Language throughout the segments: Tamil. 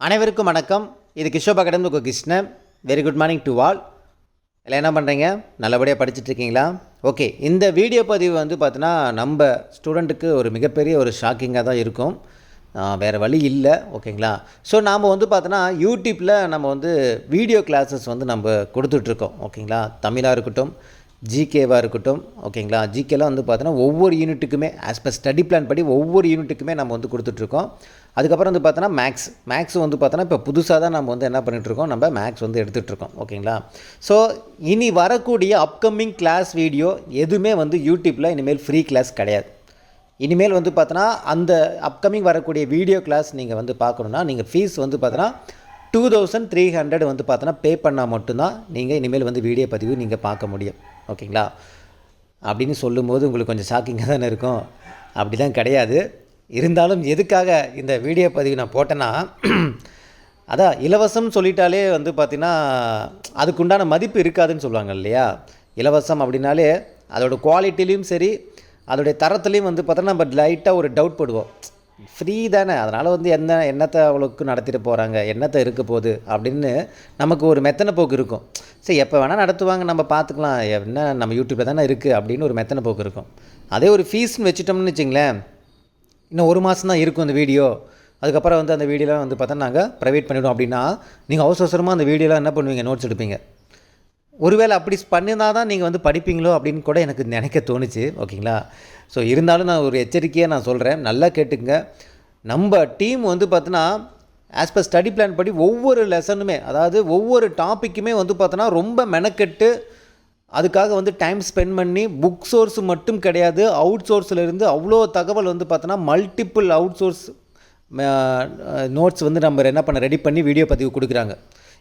அனைவருக்கும் வணக்கம். இது கிஷோப் அகாடமி உங்கள் Krishnan. Very good morning to all இல்லை என்ன பண்ணுறீங்க நல்லபடியாக படிச்சுட்டு இருக்கீங்களா? ஓகே இந்த வீடியோ பதிவு வந்து பார்த்தீங்கன்னா நம்ம ஸ்டூடெண்ட்டுக்கு ஒரு மிகப்பெரிய ஒரு ஷாக்கிங்காக தான் இருக்கும். வேறு வழி இல்லை ஓகேங்களா ஸோ நாம் வந்து பார்த்தோன்னா யூடியூப்பில் நம்ம வந்து வீடியோ கிளாஸஸ் வந்து நம்ம கொடுத்துட்ருக்கோம் ஓகேங்களா தமிழாக இருக்கட்டும் ஜிகேவாக இருக்கட்டும் ஓகேங்களா ஜிகேலாம் வந்து பார்த்தோன்னா ஒவ்வொரு யூனிட்டுக்குமே ஆஸ் பர் ஸ்டடி பிளான் படி ஒவ்வொரு யூனிட்டுக்குமே நம்ம வந்து கொடுத்துட்ருக்கோம் அதுக்கப்புறம் வந்து பார்த்தோன்னா மேக்ஸ் மேக்ஸ் வந்து பார்த்தோன்னா இப்போ புதுசாக தான் நம்ம வந்து என்ன பண்ணிகிட்ருக்கோம் நம்ம மேக்ஸ் வந்து எடுத்துகிட்ருக்கோம் ஓகேங்களா? ஸோ இனி வரக்கூடிய அப்கமிங் கிளாஸ் வீடியோ எதுவுமே வந்து யூடியூப்பில் இனிமேல் ஃப்ரீ கிளாஸ் கிடையாது. இனிமேல் வந்து பார்த்தோன்னா அந்த அப்கமிங் வரக்கூடிய வீடியோ கிளாஸ் நீங்கள் வந்து பார்க்கணுன்னா நீங்கள் ஃபீஸ் வந்து பார்த்தோன்னா டூ தௌசண்ட் த்ரீ ஹண்ட்ரட் வந்து பார்த்தோன்னா பே பண்ணால் மட்டும்தான் நீங்கள் இனிமேல் வந்து வீடியோ பதிவு நீங்கள் பார்க்க முடியும். ஓகேங்களா? அப்படின்னு சொல்லும்போது உங்களுக்கு கொஞ்சம் ஷாக்கிங்காக தானே இருக்கும். அப்படி தான் கிடையாது. இருந்தாலும் எதுக்காக இந்த வீடியோ பதிவு நான் போட்டேன்னா அதான் இலவசம் சொல்லிட்டாலே வந்து பார்த்திங்கன்னா அதுக்குண்டான மதிப்பு இருக்காதுன்னு சொல்லுவாங்க இல்லையா? இலவசம் அப்படின்னாலே அதோட குவாலிட்டிலையும் சரி அதோடைய தரத்துலேயும் வந்து பார்த்தோன்னா நம்ம லைட்டாக ஒரு டவுட் படுவோம். ஃப்ரீ தானே அதனால் வந்து என்ன என்னத்தை அவ்வளோக்கு நடத்திட்டு போகிறாங்க என்னத்தை இருக்க போகுது அப்படின்னு நமக்கு ஒரு மெத்தனை போக்கு இருக்கும். சரி எப்போ வேணால் நடத்துவாங்க நம்ம பார்த்துக்கலாம் என்ன நம்ம யூடியூப்பில் தானே இருக்குது அப்படின்னு ஒரு மெத்தனை போக்கு இருக்கும். அதே ஒரு ஃபீஸ்னு வச்சுட்டோம்னு வச்சிங்களேன் இன்னும் ஒரு மாதம் தான் இருக்கும் அந்த வீடியோ. அதுக்கப்புறம் வந்து அந்த வீடியோலாம் வந்து பார்த்தா நாங்கள் ப்ரைவேட் பண்ணிவிடுவோம் அப்படின்னா நீங்கள் அவசர அவசரமாக அந்த வீடியோலாம் என்ன பண்ணுவீங்க? நோட்ஸ் எடுப்பீங்க. ஒருவேளை அப்படி பண்ணியிருந்தால் தான் நீங்கள் வந்து படிப்பீங்களோ அப்படின்னு கூட எனக்கு நினைக்க தோணுச்சு. ஓகேங்களா? ஸோ இருந்தாலும் நான் ஒரு எச்சரிக்கையாக நான் சொல்கிறேன் நல்லா கேட்டுங்க நம்ம டீம் வந்து பார்த்தோன்னா ஆஸ் பர் ஸ்டடி பிளான் படி ஒவ்வொரு லெசனுமே அதாவது ஒவ்வொரு டாப்பிக்குமே வந்து பார்த்தோன்னா ரொம்ப மெனக்கெட்டு அதுக்காக வந்து டைம் ஸ்பெண்ட் பண்ணி புக் சோர்ஸ் மட்டும் கிடையாது அவுட் சோர்ஸ்லேருந்து அவ்வளோ தகவல் வந்து பார்த்தோன்னா மல்டிப்புள் அவுட் சோர்ஸ் நோட்ஸ் வந்து நம்ம என்ன பண்ண ரெடி பண்ணி வீடியோ பதிவு கொடுக்குறாங்க.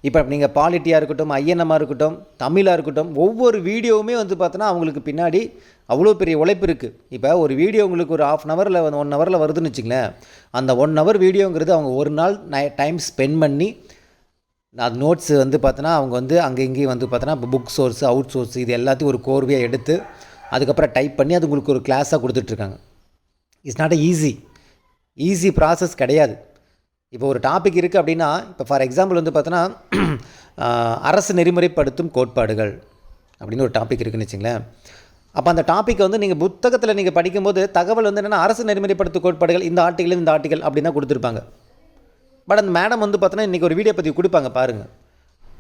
இப்போ நீங்கள் பாலிட்டியாக இருக்கட்டும் ஐஎன்எம்மாக இருக்கட்டும் தமிழாக இருக்கட்டும் ஒவ்வொரு வீடியோவுமே வந்து பார்த்தோன்னா அவங்களுக்கு பின்னாடி அவ்வளோ பெரிய உழைப்பு இருக்குது இப்போ ஒரு வீடியோ உங்களுக்கு ஒரு ஆஃப் அன் ஹவரில் ஒன் ஹவரில் வருதுன்னு வச்சுங்களேன் அந்த ஒன் ஹவர் வீடியோங்கிறது அவங்க ஒரு நாள் டைம் ஸ்பெண்ட் பண்ணி அது நோட்ஸ் வந்து பார்த்தோன்னா அவங்க வந்து அங்கே இங்கேயும் வந்து பார்த்தோன்னா இப்போ புக் சோர்ஸ் அவுட் சோர்ஸ் இது எல்லாத்தையும் ஒரு கோர்வையாக எடுத்து அதுக்கப்புறம் டைப் பண்ணி அது உங்களுக்கு ஒரு கிளாஸாக கொடுத்துட்ருக்காங்க. It's not a easy easy process கிடையாது. இப்போ ஒரு டாபிக் இருக்குது அப்படின்னா இப்போ ஃபார் எக்ஸாம்பிள் வந்து பார்த்தோன்னா அரசு நெறிமுறைப்படுத்தும் கோட்பாடுகள் அப்படின்னு ஒரு டாபிக் இருக்குன்னு வச்சுங்களேன். அப்போ அந்த டாப்பிக்கை வந்து நீங்கள் புத்தகத்தில் நீங்கள் படிக்கும்போது தகவல் வந்து என்னென்னா அரசு நெறிமுறைப்படுத்தும் கோட்பாடுகள் இந்த ஆர்டிகல் இந்த ஆர்டிகல் அப்படின்னு தான் கொடுத்துருப்பாங்க. பட் அந்த மேடம் வந்து பார்த்தோன்னா இன்றைக்கி ஒரு வீடியோ பற்றி கொடுப்பாங்க பாருங்கள்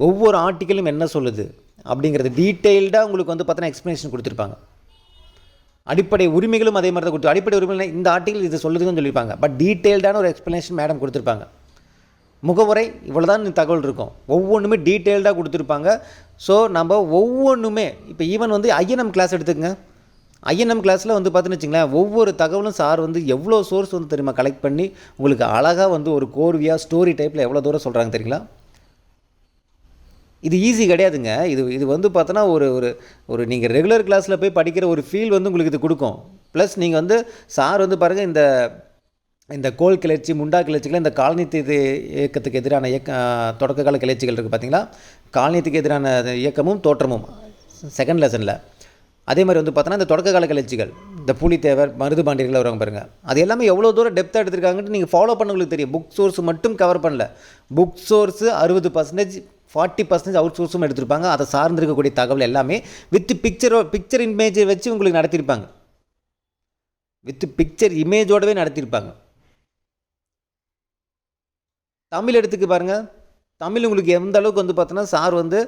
ஒவ்வொரு ஆர்டிக்கலும் என்ன சொல்லுது அப்படிங்கிறது டீட்டெயில்டாக உங்களுக்கு வந்து பார்த்தோன்னா எக்ஸ்ப்ளனேஷன் கொடுத்துருப்பாங்க. அடிப்படை உரிமைகளும் அதே மாதிரி தான் கொடுத்து அடிப்படை உரிமைகள் இந்த ஆர்டிகல் இது சொல்லுதுன்னு சொல்லியிருப்பாங்க. பட் டீட்டெயில்டான ஒரு எக்ஸ்ப்ளனேஷன் மேடம் கொடுத்துருப்பாங்க. முகவுரை இவ்வளோ தான் தகவல் இருக்கும். ஒவ்வொன்றுமே டீட்டெயில்டாக கொடுத்துருப்பாங்க. ஸோ நம்ம ஒவ்வொன்றுமே இப்போ ஈவன் வந்து ஐஎன்எம் கிளாஸ் எடுத்துக்கங்க. ஐஎன்எம் கிளாஸில் வந்து பார்த்துன்னு வச்சுங்களேன் ஒவ்வொரு தகவலும் சார் வந்து எவ்வளோ சோர்ஸ் வந்து தெரியுமா கலெக்ட் பண்ணி உங்களுக்கு அழகாக வந்து ஒரு கோர்வியாக ஸ்டோரி டைப்பில் எவ்வளோ தூரம் சொல்கிறாங்க தெரியுங்களா? இது ஈஸி கிடையாதுங்க. இது இது வந்து பார்த்தோன்னா ஒரு ஒரு ஒரு நீங்கள் ரெகுலர் கிளாஸில் போய் படிக்கிற ஒரு ஃபீல் வந்து உங்களுக்கு இது கொடுக்கும். ப்ளஸ் நீங்கள் வந்து சார் வந்து பாருங்கள் இந்த இந்த கோல் கிளர்ச்சி முண்டா கிளர்ச்சிகள் இந்த காலனித்து இயக்கத்துக்கு எதிரான இயக்க தொடக்க கால கிளர்ச்சிகள் இருக்குது பார்த்தீங்களா காலனியத்துக்கு எதிரான இயக்கமும் தோற்றமும். செகண்ட் லெசனில் அதே மாதிரி வந்து பார்த்தோன்னா இந்த தொடக்க கால கிளர்ச்சிகள் இந்த புலித்தேவர் மருது பாண்டியர்கள் வருவாங்க பாருங்கள் அது எல்லாமே எவ்வளோ தூரம் டெப்த்தாக எடுத்திருக்காங்கன்ட்டு நீங்கள் ஃபாலோ பண்ணவங்களுக்கு தெரியும். புக் சோர்ஸ் மட்டும் கவர் பண்ணல. புக் சோர்ஸு அறுபது பர்சன்டேஜ் ஃபார்ட்டி பர்சன்டேஜ் அவுட் சோர்ஸும் எடுத்திருப்பாங்க. அதை சார்ந்திருக்கக்கூடிய தகவல் எல்லாமே வித் பிக்சரோ பிக்சர் இமேஜை வச்சு உங்களுக்கு நடத்தியிருப்பாங்க. வித் பிக்சர் இமேஜோடவே நடத்தியிருப்பாங்க. தமிழ் எடுத்துக்கு பாருங்கள் தமிழ் உங்களுக்கு எந்த அளவுக்கு வந்து பார்த்தோன்னா சார் வந்து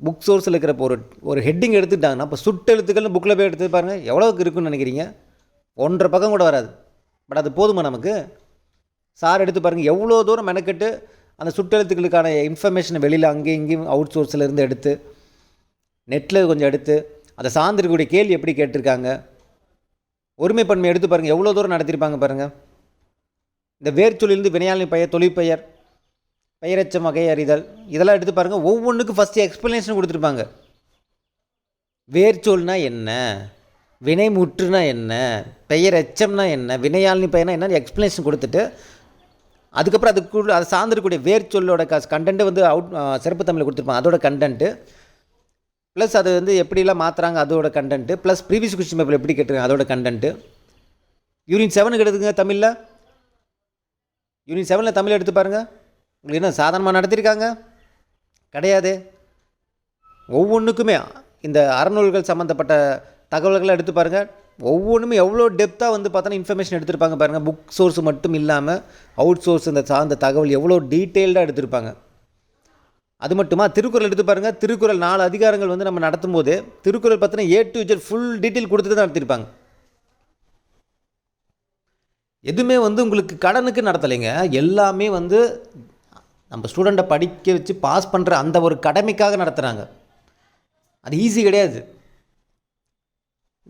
புக் சோர்ஸில் இருக்கிற ஒரு ஒரு ஹெட்டிங் எடுத்துட்டாங்கன்னா இப்போ சுட்டெழுத்துக்கள்னு புக்கில் போய் எடுத்து பாருங்கள் எவ்வளோக்கு இருக்குன்னு நினைக்கிறீங்க? ஒன்றரை பக்கம் கூட வராது. பட் அது போதுமா நமக்கு? சார் எடுத்து பாருங்கள் எவ்வளோ தூரம் மெனக்கெட்டு அந்த சுட்டெழுத்துக்களுக்கான இன்ஃபர்மேஷனை வெளியில் அங்கேயும் இங்கேயும் அவுட் சோர்ஸில் இருந்து எடுத்து நெட்டில் கொஞ்சம் எடுத்து அதை சார்ந்திருக்கக்கூடிய கேள்வி எப்படி கேட்டிருக்காங்க? ஒருமைப்பன்மை எடுத்து பாருங்கள் எவ்வளோ தூரம் நடத்தியிருப்பாங்க பாருங்கள் இந்த வேர்ச்சொல்லிருந்து வினையாளி பெயர் தொழிற்பெயர் பெயரச்சம் வகை அறிதல். இதெல்லாம் எடுத்து பாருங்கள் ஒவ்வொன்றுக்கும் ஃபஸ்ட்டு எக்ஸ்ப்ளனேஷன் கொடுத்துருப்பாங்க. வேர்ச்சொல்னா என்ன? வினைமுற்றுனா என்ன? பெயர் எச்சம்னா என்ன? வினையாளினி பெயர்னா என்ன எக்ஸ்ப்ளனேஷன் கொடுத்துட்டு அதுக்கப்புறம் அதுக்கு அதை சார்ந்திருக்கக்கூடிய வேர்ச்சொல்லோட காசு கண்டென்ட்டு வந்து அவுட் சிறப்பு தமிழில் கொடுத்துருப்பாங்க. அதோட கண்டென்ட்டு ப்ளஸ் அது வந்து எப்படிலாம் மாற்றுறாங்க அதோட content plus previous question paper எப்படி கேட்டுருக்காங்க அதோட கண்டென்ட்டு யூனிட் செவனுக்கு எடுத்துங்க தமிழில். யூனிட் செவனில் தமிழ் எடுத்து பாருங்கள் உங்களுக்கு என்ன சாதாரணமாக நடத்தியிருக்காங்க கிடையாது. ஒவ்வொன்றுக்குமே இந்த அறநூல்கள் சம்மந்தப்பட்ட தகவல்களை எடுத்து பாருங்கள் ஒவ்வொன்றுமே எவ்வளோ டெப்த்தாக வந்து பார்த்தோன்னா இன்ஃபர்மேஷன் எடுத்திருப்பாங்க பாருங்கள் புக் சோர்ஸ் மட்டும் இல்லாமல் அவுட் சோர்ஸ் இந்த சார்ந்த தகவல் எவ்வளோ டீட்டெயில்டாக எடுத்திருப்பாங்க. அது மட்டுமா? திருக்குறள் எடுத்து பாருங்கள் திருக்குறள் நாலு அதிகாரங்கள் வந்து நம்ம நடத்தும் போது திருக்குறள் பார்த்தீங்கன்னா A to Z full detail கொடுத்துட்டு தான் நடத்திருப்பாங்க. எதுவுமே வந்து உங்களுக்கு கடனுக்கு நடத்தலைங்க. எல்லாமே வந்து நம்ம ஸ்டூடெண்ட்டை படிக்க வச்சு பாஸ் பண்ணுற அந்த ஒரு கடமைக்காக நடத்துகிறாங்க அது ஈஸி கிடையாது.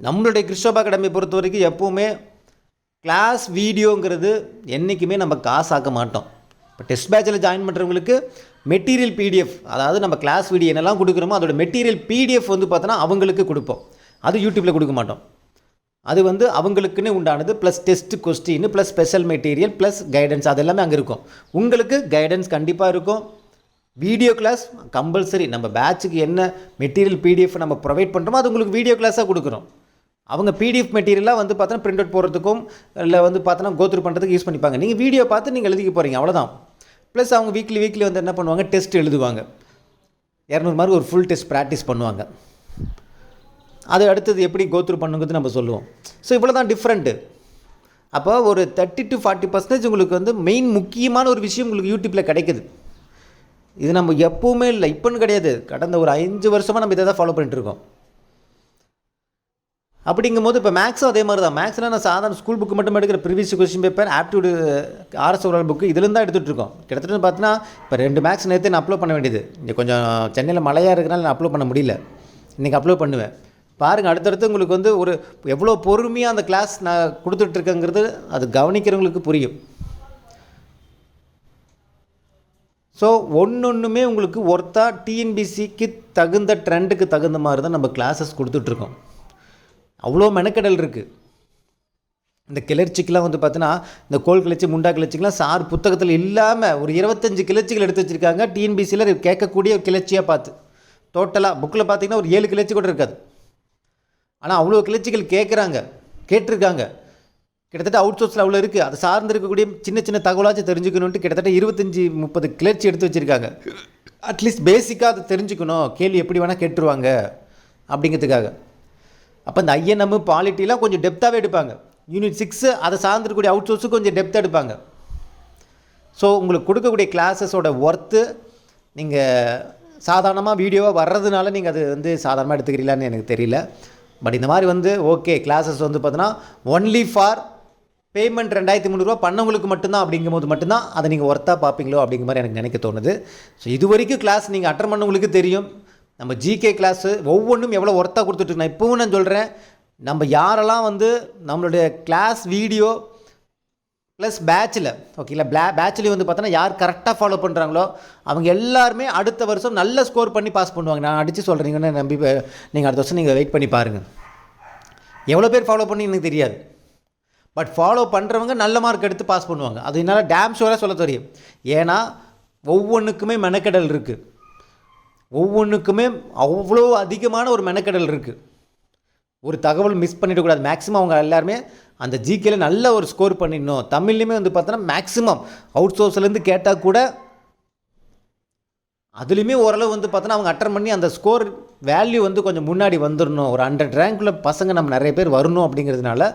நம்மளுடைய கிறிஸ்டோபா அகாடமி பொறுத்த வரைக்கும் எப்போவுமே கிளாஸ் வீடியோங்கிறது என்றைக்குமே நம்ம காசாக்க மாட்டோம். இப்போ டெஸ்ட் பேட்சில் ஜாயின் பண்ணுறவங்களுக்கு மெட்டீரியல் பிடிஎஃப் அதாவது நம்ம கிளாஸ் வீடியோ என்னெல்லாம் கொடுக்குறோமோ அதோட மெட்டீரியல் பிடிஎஃப் வந்து பார்த்தோன்னா அவங்களுக்கு கொடுப்போம். அது யூடியூப்பில் கொடுக்க மாட்டோம். அது வந்து அவங்களுக்குன்னு உண்டானது plus test question plus special material plus guidance அது எல்லாமே அங்கே இருக்கும். உங்களுக்கு கைடன்ஸ் கண்டிப்பாக இருக்கும். வீடியோ கிளாஸ் கம்பல்சரி நம்ம பேட்சுக்கு என்ன மெட்டீரியல் பிடிஎஃப் நம்ம ப்ரொவைட் பண்ணுறோமோ அது உங்களுக்கு வீடியோ கிளாஸாக கொடுக்குறோம். அவங்க பிடிஎஃப் மெட்டீரியலாக வந்து பார்த்தோன்னா பிரிண்ட் அவுட் போடுறதுக்கும் இல்லை வந்து பார்த்தோன்னா கோத்ரூ பண்ணுறதுக்கு யூஸ் பண்ணிப்பாங்க. நீங்கள் வீடியோ பார்த்து நீங்கள் எழுதிக்க போகிறீங்க அவ்வளோதான் ப்ளஸ் அவங்க வீக்லி வீக்லி வந்து என்ன பண்ணுவாங்க? டெஸ்ட் எழுதுவாங்க. இரநூறு மார்க் ஒரு ஃபுல் டெஸ்ட் ப்ராக்டிஸ் பண்ணுவாங்க. அது அடுத்தது எப்படி கோத்ரூ பண்ணுங்கிறது நம்ம சொல்லுவோம். ஸோ இவ்வளோ தான் டிஃப்ரெண்ட்டு அப்போ ஒரு தேர்ட்டி டு ஃபார்ட்டி பர்சன்டேஜ் உங்களுக்கு வந்து மெயின் முக்கியமான ஒரு விஷயம் உங்களுக்கு யூடியூப்பில் கிடைக்குது. இது நம்ம எப்பவுமே இல்லை. இப்போன்னு கிடையாது. கடந்த ஒரு அஞ்சு வருஷமாக நம்ம இதை தான் ஃபாலோ பண்ணிட்டுருக்கோம் அப்படிங்கும்போது இப்போ மேக்ஸும் அதே மாதிரி தான் மேக்ஸில் நான் சாதாரண ஸ்கூல் புக்கு மட்டும் எடுக்கிற previous question paper aptitude R S oral book இதுலேருந்து தான் எடுத்துகிட்டு இருக்கோம். கிட்டத்தட்ட பார்த்தீங்கன்னா இப்போ ரெண்டு மேக்ஸ் நேற்று நான் அப்லோட் பண்ண வேண்டியது. இங்கே கொஞ்சம் சென்னையில் மழையாக இருக்கிறனால நான் அப்லோட் பண்ண முடியல. இன்றைக்கி அப்லோட் பண்ணுவேன். பாருங்கள் அடுத்தடுத்து உங்களுக்கு வந்து ஒரு எவ்வளோ பொறுமையாக அந்த கிளாஸ் நான் கொடுத்துட்ருக்கேங்கிறது அது கவனிக்கிறவங்களுக்கு புரியும். ஸோ ஒன்று ஒன்றுமே உங்களுக்கு ஒர்த்தா டிஎன்பிசிக்கு தகுந்த ட்ரெண்டுக்கு தகுந்த மாதிரி தான் நம்ம கிளாஸஸ் கொடுத்துட்ருக்கோம். அவ்வளோ மெனக்கடல் இருக்குது இந்த கிளர்ச்சிக்கெலாம் வந்து பார்த்தீங்கன்னா இந்த கோல் கிளர்ச்சி முண்டா கிளர்ச்சிக்கெலாம் சார் புத்தகத்தில் இல்லாமல் ஒரு இருபத்தஞ்சு கிளர்ச்சிகள் எடுத்து வச்சுருக்காங்க. டிஎன்பிசியில் கேட்கக்கூடிய கிளர்ச்சியாக பார்த்து. டோட்டலாக புக்கில் பார்த்தீங்கன்னா ஒரு ஏழு கிளர்ச்சி கூட இருக்காது. ஆனால் அவ்வளோ கிளர்ச்சிகள் கேட்குறாங்க கேட்டிருக்காங்க. கிட்டத்தட்ட அவுட் சோர்ஸில் அவ்வளோ இருக்குது அதை சார்ந்து இருக்கக்கூடிய சின்ன சின்ன தகவலாச்சும் தெரிஞ்சுக்கணுன்ட்டு கிட்டத்தட்ட இருபத்தஞ்சி முப்பது கிளர்ச்சி எடுத்து வச்சுருக்காங்க. அட்லீஸ்ட் பேசிக்காக அதை தெரிஞ்சுக்கணும். கேள்வி எப்படி வேணால் கேட்டுருவாங்க அப்படிங்கிறதுக்காக. அப்போ இந்த ஐஎன்எம் பாலிட்டிலாம் கொஞ்சம் டெப்த்தாகவே எடுப்பாங்க. யூனிட் சிக்ஸு அதை சார்ந்திருக்கக்கூடிய அவுட் சோர்ஸும் கொஞ்சம் டெப்த் எடுப்பாங்க. ஸோ உங்களுக்கு கொடுக்கக்கூடிய கிளாஸஸோட ஒர்த்து நீங்கள் சாதாரணமாக வீடியோவாக வர்றதுனால நீங்கள் அது வந்து சாதாரணமாக எடுத்துக்கிறீங்களான்னு எனக்கு தெரியல. பட் இந்த மாதிரி வந்து ஓகே கிளாஸஸ் வந்து பார்த்தீங்கன்னா ஒன்லி ஃபார் பேமெண்ட் ரெண்டாயிரத்தி முந்நூறுரூவா பண்ணவங்களுக்கு மட்டும்தான் அப்படிங்கும்போது மட்டும்தான் அதை நீங்கள் ஒர்த்தாக பார்ப்பீங்களோ அப்படிங்கிற மாதிரி எனக்கு நினைக்க தோணுது. ஸோ இது வரைக்கும் கிளாஸ் நீங்கள் அட்டன் பண்ணவங்களுக்கு தெரியும். நம்ம ஜிகே கிளாஸு ஒவ்வொன்றும் எவ்வளோ ஒர்த்தாக கொடுத்துட்டு நான் இப்போவும் நான் சொல்கிறேன் நம்ம யாரெல்லாம் வந்து நம்மளுடைய கிளாஸ் வீடியோ ப்ளஸ் பேட்சில் ஓகேங்களா பிளா பேட்ச்லேயும் வந்து பார்த்தோன்னா யார் கரெக்டாக ஃபாலோ பண்ணுறாங்களோ அவங்க எல்லாருமே அடுத்த வருஷம் நல்ல ஸ்கோர் பண்ணி பாஸ் பண்ணுவாங்க. நான் அடித்து சொல்கிறீங்கன்னு நம்பி நீங்கள் அடுத்த வருஷம் நீங்கள் வெயிட் பண்ணி பாருங்கள் எவ்வளோ பேர் ஃபாலோ பண்ணி எனக்கு தெரியாது. பட் ஃபாலோ பண்ணுறவங்க நல்ல மார்க் எடுத்து பாஸ் பண்ணுவாங்க. அது என்னால் டேம் ஷோராக சொல்ல தெரியும். ஏன்னா ஒவ்வொன்றுக்குமே மெனக்கெடல் இருக்குது ஒவ்வொன்றுக்குமே அவ்வளோ அதிகமான ஒரு மெனக்கெடல் இருக்குது ஒரு தகவல் மிஸ் பண்ணிடக்கூடாது. மேக்ஸிமம் அவங்க எல்லாருமே அந்த ஜிகேல நல்ல ஒரு ஸ்கோர் பண்ணிடணும். தமிழ்லையுமே வந்து பார்த்தோன்னா மேக்ஸிமம் அவுட் சோர்ஸ்லேருந்து கேட்டால் கூட அதுலேயுமே ஓரளவு வந்து பார்த்தோன்னா அவங்க அட்டன் பண்ணி அந்த ஸ்கோர் வேல்யூ வந்து கொஞ்சம் முன்னாடி வந்துடணும் ஒரு ஹண்ட்ரட் ரேங்க்கில் பசங்க நம்ம நிறைய பேர் வரணும் அப்படிங்கிறதுனால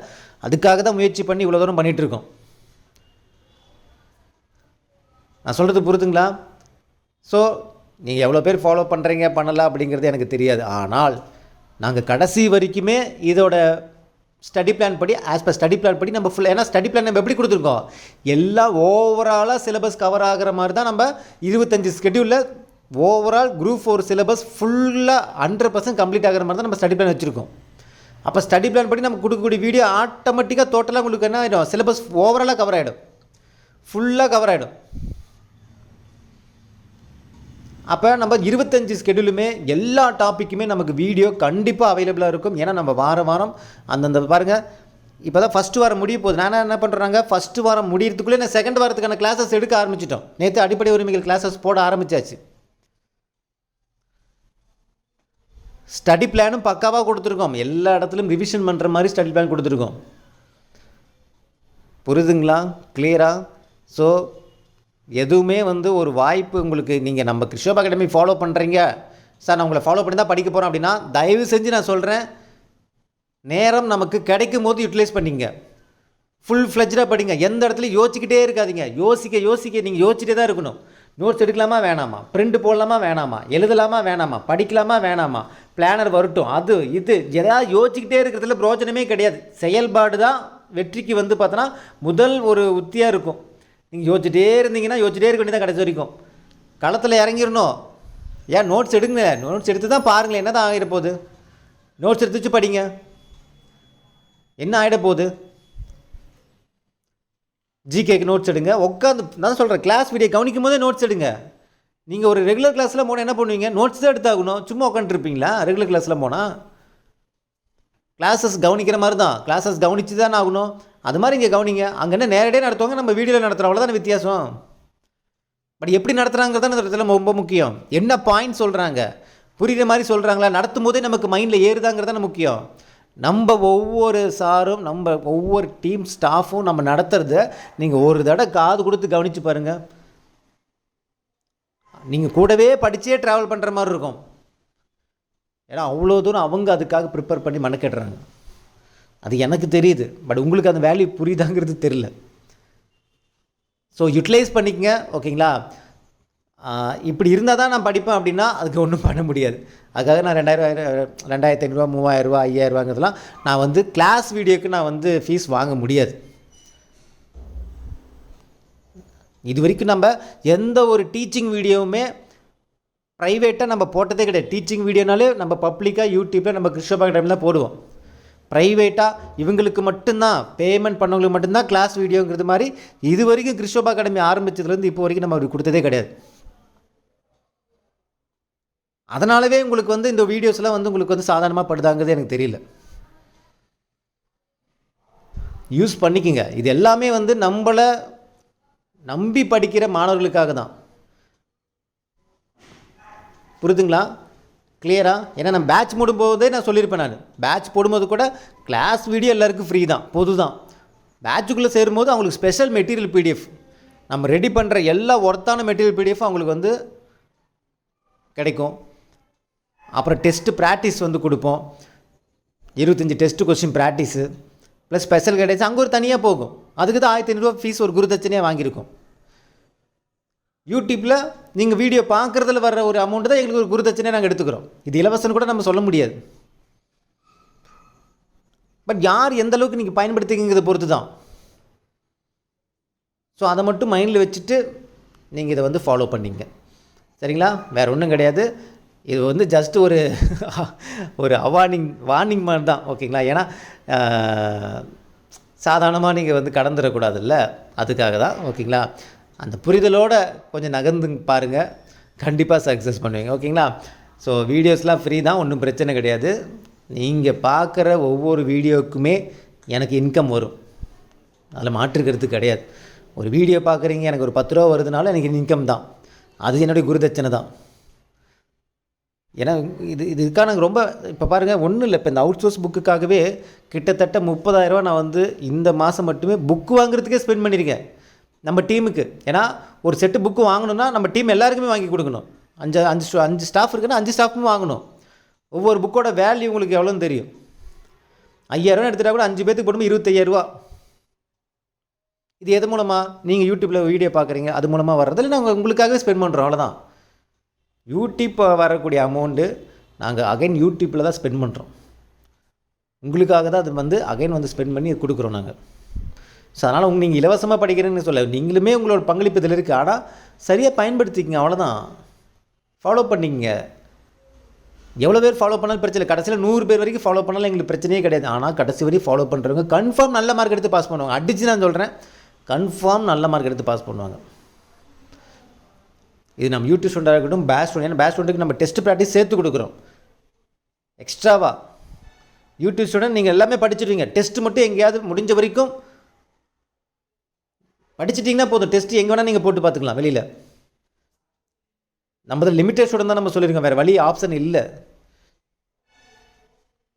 அதுக்காக தான் முயற்சி பண்ணி இவ்வளோ தூரம் பண்ணிகிட்ருக்கோம் நான் சொல்கிறது புரிதுங்களா? ஸோ நீங்கள் எவ்வளோ பேர் ஃபாலோ பண்ணுறீங்க பண்ணலாம் அப்படிங்கிறது எனக்கு தெரியாது. ஆனால் நாங்கள் கடைசி வரைக்குமே இதோட ஸ்டடி பிளான் படி ஆஸ் பர் ஸ்டடி பிளான் படி நம்ம ஃபுல் ஏன்னா ஸ்டடி பிளான் நம்ம எப்படி கொடுத்துருக்கோம்? எல்லாம் ஓவராலாக சிலபஸ் கவர் ஆகிற மாதிரி தான் நம்ம இருபத்தஞ்சி ஸ்கெடியூலில் ஓவரால் குரூப் ஃபோர் சிலபஸ் ஃபுல்லாக ஹண்ட்ரட் பர்சன்ட் கம்ப்ளீட் ஆகிற மாதிரி தான் நம்ம ஸ்டடி பிளான் வச்சுருக்கோம். அப்போ ஸ்டடி பிளான் படி நம்ம கொடுக்கக்கூடிய வீடியோ ஆட்டோமேட்டிக்காக டோட்டலாக உங்களுக்கு என்ன ஆகிடும் சிலபஸ் ஓவராலாக கவர் ஆகிடும் ஃபுல்லாக கவர் ஆகிடும் அப்போ நம்ம இருபத்தஞ்சு ஸ்கெடியூலுமே எல்லா டாப்பிக்குமே நமக்கு வீடியோ கண்டிப்பாக அவைலபிளாக இருக்கும். ஏன்னா நம்ம வாரம் வாரம் அந்தந்த பாருங்கள் இப்போ தான் ஃபஸ்ட்டு வாரம் முடிய போகுது. நான் என்ன பண்ணுறாங்க ஃபஸ்ட்டு வாரம் முடியறதுக்குள்ளே நான் செகண்ட் வாரத்துக்கான கிளாஸஸ் எடுக்க ஆரம்பிச்சிட்டோம். நேற்று அடிப்படை உரிமைகள் கிளாஸஸ் போட ஆரம்பிச்சாச்சு. ஸ்டடி பிளானும் பக்காவாக கொடுத்துருக்கோம். எல்லா இடத்துலையும் ரிவிஷன் பண்ணுற மாதிரி ஸ்டடி பிளான் கொடுத்துருக்கோம். புரியுதுங்களா கிளியரா ஸோ எதுவுமே வந்து ஒரு வாய்ப்பு உங்களுக்கு நீங்கள் நம்ம கிருஷ்ணப் அகாடமி ஃபாலோ பண்ணுறீங்க சார் நான் உங்களை ஃபாலோ பண்ணி தான் படிக்க போகிறோம் அப்படின்னா தயவு செஞ்சு நான் சொல்கிறேன் நேரம் நமக்கு கிடைக்கும் போது யூட்டிலைஸ் பண்ணிங்க. ஃபுல் ஃப்ளெஜ்டாக படிங்க. எந்த இடத்துலையும் யோசிச்சுக்கிட்டே இருக்காதிங்க. யோசிக்க யோசிக்க நீங்கள் யோசிச்சுட்டே தான் இருக்கணும். நோட்ஸ் எடுக்கலாமா வேணாமா? பிரிண்ட் போடலாமா வேணாமா? எழுதலாமா வேணாமா? படிக்கலாமா வேணாமா? பிளானர் வரட்டும். அது இது எதாவது யோசிச்சுக்கிட்டே இருக்கிறதுல பிரோஜனமே கிடையாது. செயல்பாடு தான் வெற்றிக்கு வந்து பார்த்தோன்னா முதல் ஒரு உத்தியாக இருக்கும். நீங்கள் யோசிச்சுட்டே இருந்தீங்கன்னா யோசிச்சுட்டே இருக்க வேண்டியதான் கடைசி வரைக்கும். களத்தில் இறங்கிடணும். ஏன் நோட்ஸ் எடுங்க? நோட்ஸ் எடுத்து தான் பாருங்களேன். என்ன தான் ஆகிட போகுது? நோட்ஸ் எடுத்து வச்சு படிங்க. என்ன ஆகிட போகுது? ஜிகேக்கு நோட்ஸ் எடுங்க. உட்காந்து நான் சொல்கிறேன் கிளாஸ் வீடியோ கவனிக்கும் போதே நோட்ஸ் எடுங்க. நீங்கள் ஒரு ரெகுலர் கிளாஸில் போனால் என்ன பண்ணுவீங்க? நோட்ஸ் தான் எடுத்தாகணும். சும்மா உட்காந்துருப்பீங்களா ரெகுலர் கிளாஸில் போனால் கிளாஸஸ் கவனிக்கிற மாதிரி தான் கிளாஸஸ் கவனித்து தானே ஆகணும். அது மாதிரி இங்கே கவனிங்க. அங்கே என்ன நேரடியாக நடத்துவாங்க? நம்ம வீடியோவில் நடத்துகிறோம் அவ்வளோதான வித்தியாசம்? பட் எப்படி நடத்துகிறாங்கிறது தான் இந்த இடத்துல ரொம்ப முக்கியம். என்ன பாயிண்ட் சொல்கிறாங்க புரிகிற மாதிரி சொல்கிறாங்களா நடத்தும் போதே நமக்கு மைண்டில் ஏறுதாங்கிறது தான் முக்கியம். நம்ம ஒவ்வொரு சாரும் நம்ம ஒவ்வொரு டீம் ஸ்டாஃபும் நம்ம நடத்துறத நீங்கள் ஒரு தடவை காது கொடுத்து கவனித்து பாருங்கள் நீங்கள் கூடவே படித்தே ட்ராவல் பண்ணுற மாதிரி இருக்கும். ஏன்னா அவ்வளோ தூரம் அவங்க அதுக்காக ப்ரிப்பேர் பண்ணி மெனக்கெடுறாங்க அது எனக்கு தெரியுது. பட் உங்களுக்கு அந்த வேல்யூ புரியுதாங்கிறது தெரில ஸோ யூட்டிலைஸ் பண்ணிக்கங்க ஓகேங்களா இப்படி இருந்தால் தான் நான் படிப்பேன் அப்படின்னா அதுக்கு ஒன்றும் பண்ண முடியாது. அதுக்காக நான் ரெண்டாயிரம் ரெண்டாயிரத்தி ஐநூறுரூவா மூவாயிரரூவா ஐயாயிரரூவாங்கிறதுலாம் நான் வந்து கிளாஸ் வீடியோக்கு நான் வந்து ஃபீஸ் வாங்க முடியாது. இது வரைக்கும் நம்ம எந்த ஒரு டீச்சிங் வீடியோவுமே ப்ரைவேட்டாக நம்ம போட்டதே கிடையாது. டீச்சிங் வீடியோனாலே நம்ம பப்ளிக்காக யூடியூப்பில் நம்ம கிருஷ்ணபாக டைமில் தான் போடுவோம். ப்ரைவேட்டாக இவங்களுக்கு மட்டும்தான் பேமெண்ட் பண்ணவங்களுக்கு மட்டும்தான் கிளாஸ் வீடியோங்கிறது மாதிரி இது வரைக்கும் கிருஷ்ணபா அகாடமி ஆரம்பிச்சதுலேருந்து இப்போ வரைக்கும் நம்ம அப்படி கொடுத்ததே கிடையாது. அதனாலவே உங்களுக்கு வந்து இந்த வீடியோஸ்லாம் வந்து உங்களுக்கு வந்து சாதாரணமாக படுதாங்கிறது எனக்கு தெரியல. யூஸ் பண்ணிக்கங்க. இது எல்லாமே வந்து நம்மளை நம்பி படிக்கிற மாணவர்களுக்காக தான். புரிதுங்களா? கிளியராக ஏன்னா நான் பேட்ச் போடும்போதே நான் சொல்லியிருப்பேன் நான். பேட்ச் போடும்போது கூட கிளாஸ் வீடியோ எல்லாருக்கும் ஃப்ரீ தான். பொது தான் பேட்சுக்குள்ளே சேரும்போது அவங்களுக்கு ஸ்பெஷல் மெட்டீரியல் பிடிஎஃப் நம்ம ரெடி பண்ணுற எல்லா ஒர்த்தான மெட்டீரியல் பிடிஎஃப் அவங்களுக்கு வந்து கிடைக்கும். அப்புறம் டெஸ்ட்டு ப்ராக்டிஸ் வந்து கொடுப்போம். இருபத்தஞ்சி test question practice plus special கிடைச்சி அங்கே ஒரு தனியாக போகும். அதுக்கு தான் ஆயிரத்தி ஐநூறுரூவா ஃபீஸ் ஒரு குரு குருதட்சணையாக வாங்கியிருக்கோம். யூடியூப்பில் நீங்கள் வீடியோ பார்க்குறதுல வர்ற ஒரு அமௌண்ட் தான் எங்களுக்கு ஒரு குருதட்சணையாக நாங்கள் எடுத்துக்கிறோம். இது இலவசம்னு கூட நம்ம சொல்ல முடியாது. பட் யார் எந்த அளவுக்கு நீங்கள் பயன்படுத்திக்கிறத பொறுத்து தான் ஸோ அதை மட்டும் மைண்டில் வச்சுட்டு நீங்கள் இதை வந்து ஃபாலோ பண்ணிங்க. சரிங்களா? வேறு ஒன்றும் கிடையாது. இது வந்து ஜஸ்ட் ஒரு ஒரு அவார்னிங் வார்னிங் மாதிரி தான். ஓகேங்களா? ஏன்னா சாதாரணமாக நீங்கள் வந்து கடந்துடக்கூடாதுல்ல அதுக்காக தான். ஓகேங்களா? அந்த புரிதலோட கொஞ்சம் நகர்ந்து பாருங்கள் கண்டிப்பாக சக்ஸஸ் பண்ணுவீங்க. ஓகேங்களா? ஸோ வீடியோஸ்லாம் ஃப்ரீ தான். ஒன்றும் பிரச்சனை கிடையாது. நீங்கள் பார்க்குற ஒவ்வொரு வீடியோக்குமே எனக்கு இன்கம் வரும். அதில் மாற்றுக்கிறது கிடையாது. ஒரு வீடியோ பார்க்குறீங்க எனக்கு ஒரு பத்து ரூபா வருதுனால எனக்கு இன்கம் தான். அது என்னுடைய குருதட்சணை தான். ஏன்னா இது இதுக்கான ரொம்ப இப்போ பாருங்கள் ஒன்றும் இல்லை. இப்போ இந்த அவுட் சோர்ஸ் புக்குக்காகவே கிட்டத்தட்ட முப்பதாயிரரூவா நான் வந்து இந்த மாதம் மட்டுமே புக்கு வாங்குறதுக்கே ஸ்பெண்ட் பண்ணியிருக்கேன். நம்ம டீமுக்கு. ஏன்னா ஒரு செட்டு புக்கு வாங்கணும்னா நம்ம டீம் எல்லாருக்குமே வாங்கி கொடுக்கணும். அஞ்சு அஞ்சு அஞ்சு ஸ்டாஃப் இருக்குன்னா அஞ்சு ஸ்டாஃப்பும் வாங்கணும். ஒவ்வொரு புக்கோட வேல்யூ உங்களுக்கு எவ்வளோன்னு தெரியும். ஐயாயிரரூவா எடுத்துட்டா கூட அஞ்சு பேத்துக்கு போடும்போது இருபத்தையாயிரரூவா இது எது மூலமாக நீங்கள் யூடியூப்பில் வீடியோ பார்க்குறீங்க அது மூலமாக வர்றதில்ல நாங்கள் உங்களுக்காகவே ஸ்பெண்ட் பண்ணுறோம் அவ்வளோதான் யூடியூப் வரக்கூடிய அமௌண்ட்டு நாங்கள் அகைன் யூடியூப்பில் தான் ஸ்பெண்ட் பண்ணுறோம் உங்களுக்காக தான் அது வந்து அகைன் வந்து ஸ்பெண்ட் பண்ணி கொடுக்குறோம் நாங்கள் ஸோ அதனால் உங்க நீங்கள் இலவசமாக படிக்கிறேன்னு சொல்ல நீங்களுமே உங்களோட பங்களிப்பு இதில் இருக்குது ஆனால் சரியாக பயன்படுத்திக்கங்க அவ்வளோதான் ஃபாலோ பண்ணிக்கங்க. எவ்வளோ பேர் ஃபாலோ பண்ணாலும் பிரச்சனை இல்லை. கடைசியில் நூறு பேர் வரைக்கும் ஃபாலோ பண்ணாலும் எங்களுக்கு பிரச்சனையே கிடையாது. ஆனால் கடைசி வரைக்கும் ஃபாலோ பண்ணுறவங்க கன்ஃபார்ம் நல்ல மார்க் எடுத்து பாஸ் பண்ணுவாங்க. அடிச்சு நான் சொல்கிறேன் கன்ஃபார்ம் நல்ல மார்க் எடுத்து பாஸ் பண்ணுவாங்க. இது நம்ம யூடியூப் ஸ்டூடெண்டாக இருக்கட்டும் பேஸ் ஸ்டூடெண்ட் ஏன்னா பேஸ் ஸ்டூடெண்ட்டுக்கு நம்ம டெஸ்ட் ப்ராக்டிஸ் சேர்த்து கொடுக்குறோம். எக்ஸ்ட்ராவா யூடியூப் ஸ்டூடெண்ட் நீங்கள் எல்லாமே படிச்சிடுவீங்க. டெஸ்ட் மட்டும் எங்கேயாவது முடிஞ்ச வரைக்கும் படிச்சிட்டிங்கன்னா போதும். டெஸ்ட் எங்கே வேணால் நீங்கள் போட்டு பார்த்துக்கலாம் வெளியில். நம்ம லிமிட்டட் ஸ்டூடெண்ட் தான் நம்ம சொல்லியிருக்கோம். வேறு வழி ஆப்ஷன் இல்லை.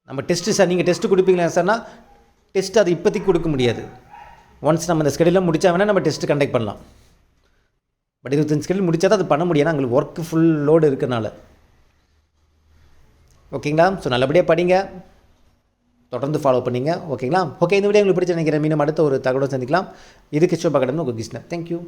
நம்ம டெஸ்ட்டு சார் நீங்கள் டெஸ்ட்டு கொடுப்பீங்களா சார்னா டெஸ்ட் அது இப்போதைக்கு கொடுக்க முடியாது. ஒன்ஸ் நம்ம இந்த ஸ்கெடியூலில் முடித்தா வேணால் நம்ம டெஸ்ட்டு கண்டக்ட் பண்ணலாம். பட் இருபத்தஞ்சு ஸ்கெடியூல் முடித்தா தான் அது பண்ண முடியும். எங்களுக்கு உங்களுக்கு ஒர்க்கு ஃபுல் லோடு இருக்கனால ஓகேங்களா ஸோ நல்லபடியாக படிங்க. தொடர்ந்து ஃபாலோ பண்ணிங்க ஓகேங்களா ஓகே இந்த வீடியோ உங்களுக்கு பிடிச்ச நினைக்கிறேன். மீண்டும் அடுத்த ஒரு தகவலை சந்திக்கலாம். இதுக்கு சோ அகாடமி உங்கள் கிருஷ்ணன் தேங்க்யூ